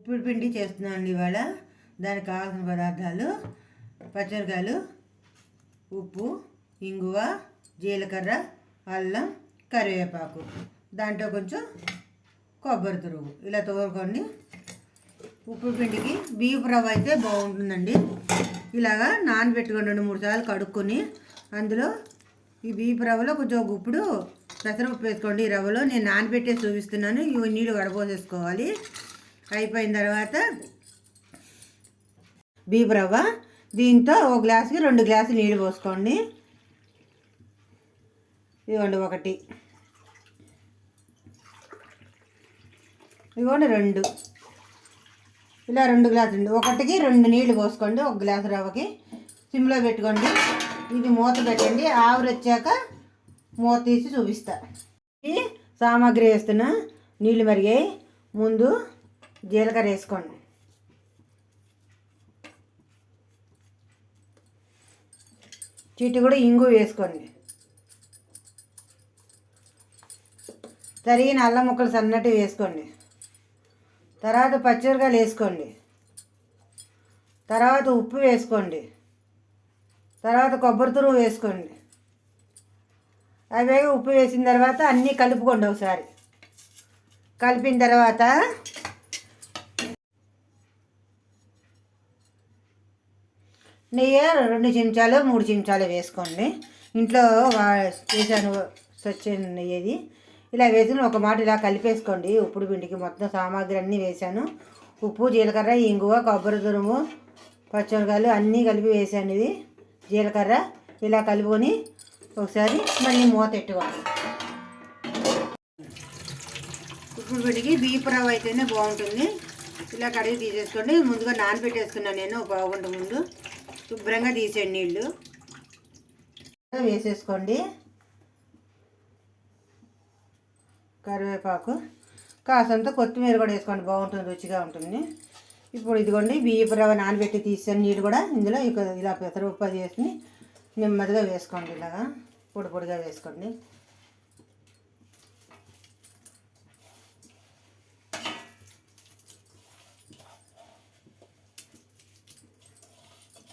ఉప్పుడు పిండి చేస్తున్నాను ఇవాళ. దానికి కావాల్సిన పదార్థాలు పచ్చిమిరకాయలు ఉప్పు ఇంగువ జీలకర్ర అల్లం కరివేపాకు. దాంట్లో కొంచెం కొబ్బరి తురుగు ఇలా తోరుకోండి ఉప్పు పిండికి బియ్యపు రవ్వ అయితే బాగుంటుందండి. ఇలాగా నానబెట్టుకోండి రెండు మూడు సార్లు కడుక్కొని అందులో ఈ బియ్యపు రవ్వలో కొంచెం గుప్పుడు పెసరపప్పు వేసుకోండి. ఈ రవ్వలో నేను నానబెట్టే చూపిస్తున్నాను. ఇవి నీళ్ళు వడపోసేసుకోవాలి అయిపోయిన తర్వాత బీపు రవ్వ దీంతో ఒక గ్లాసుకి రెండు గ్లాసులు నీళ్ళు పోసుకోండి. ఇదిగోండి ఒకటి. ఇదిగోండి రెండు. ఇలా రెండు గ్లాసులు ఒకటికి రెండు నీళ్ళు పోసుకోండి ఒక గ్లాసు రవ్వకి. సిమ్లో పెట్టుకోండి. ఇది మూత పెట్టండి. ఆవిరి వచ్చాక మూత తీసి చూపిస్తా. ఈ సామాగ్రి వేస్తున్నా. నీళ్ళు మరిగాయి. ముందు జీలకర్ర వేసుకోండి. చీటి కూడా ఇంగు వేసుకోండి. తరిగిన అల్లం ముక్కలు సన్నటి వేసుకోండి. తర్వాత పచ్చిమిరకాయలు వేసుకోండి. తర్వాత ఉప్పు వేసుకోండి. తర్వాత కొబ్బరి తురుము వేసుకోండి. అవే ఉప్పు వేసిన తర్వాత అన్నీ కలుపుకోండి ఒకసారి. కలిపిన తర్వాత నెయ్యి రెండు చెంచాలు మూడు చెంచాలు వేసుకోండి. ఇంట్లో వా- చేశాను స్వచ్ఛ నెయ్యి ఇలా వేసుకుని ఒక మాట ఇలా కలిపేసుకోండి. ఉప్పుడు పిండికి మొత్తం సామాగ్రి అన్నీ వేసాను ఉప్పు జీలకర్ర ఇంగువ కొబ్బరి తురుము పచ్చిమిరకాయలు అన్నీ కలిపి వేసాను ఇది. జీలకర్ర ఇలా కలుపుకొని ఒకసారి మళ్ళీ మూత పెట్టుకోండి ఉప్పుడు పిండికి బియ్యపు రవ్వ అయితేనే బాగుంటుంది. ఇలా కడిగి తీసేసుకోండి. ముందుగా నానబెట్టేసుకున్నాను నేను ఒక ముందు శుభ్రంగా తీసేయండి నీళ్ళు. వేసేసుకోండి. కరివేపాకు. కాసంత కొత్తిమీర కూడా వేసుకోండి. బాగుంటుంది రుచిగా ఉంటుంది. ఇప్పుడు ఇదిగోండి బియ్యపు రవ్వ నానబెట్టి తీసాను నీళ్ళు కూడా ఇందులో ఇక ఇలా పెసరపప్పు అది వేసుకుని నెమ్మదిగా వేసుకోండి ఇలాగా. పొడి పొడిగా వేసుకోండి.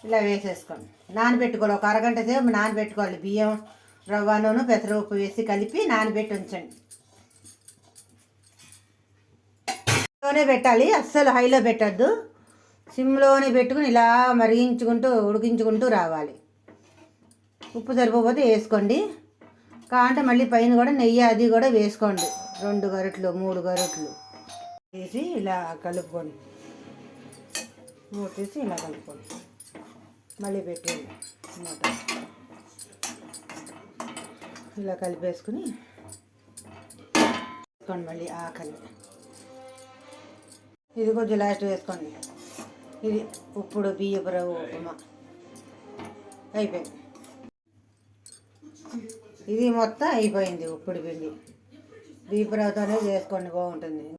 ఇలా వేసేసుకోండి. నానబెట్టుకోవాలి. ఒక అరగంట సేపు నానబెట్టుకోవాలి. బియ్యం రవ్వను పెసరపప్పు వేసి కలిపి నానబెట్టి ఉంచండి. లోనే పెట్టాలి. అస్సలు హైలో పెట్టద్దు. సిమ్లోనే పెట్టుకుని ఇలా మరిగించుకుంటూ ఉడికించుకుంటూ రావాలి. ఉప్పు సరిపోతే వేసుకోండి. కాంటే మళ్ళీ పైన కూడా నెయ్యి అది కూడా వేసుకోండి. రెండు గరిటలు మూడు గరిటలు వేసి ఇలా కలుపుకోండి. మూడు తీసి ఇలా కలుపుకోండి. మళ్ళీ పెట్టేయండి మూత ఇలా కలిపేసుకుని వేసుకోండి మళ్ళీ ఆకలి. ఇది కొంచెం లాస్ట్ వేసుకోండి. ఇది ఇప్పుడు బియ్యపు రవ్వ ఉప్మా. అయిపోయింది. ఇది మొత్తం అయిపోయింది ఉప్పుడు పిండి. బియ్యపు రవ్వతోనే చేసుకోండి బాగుంటుంది.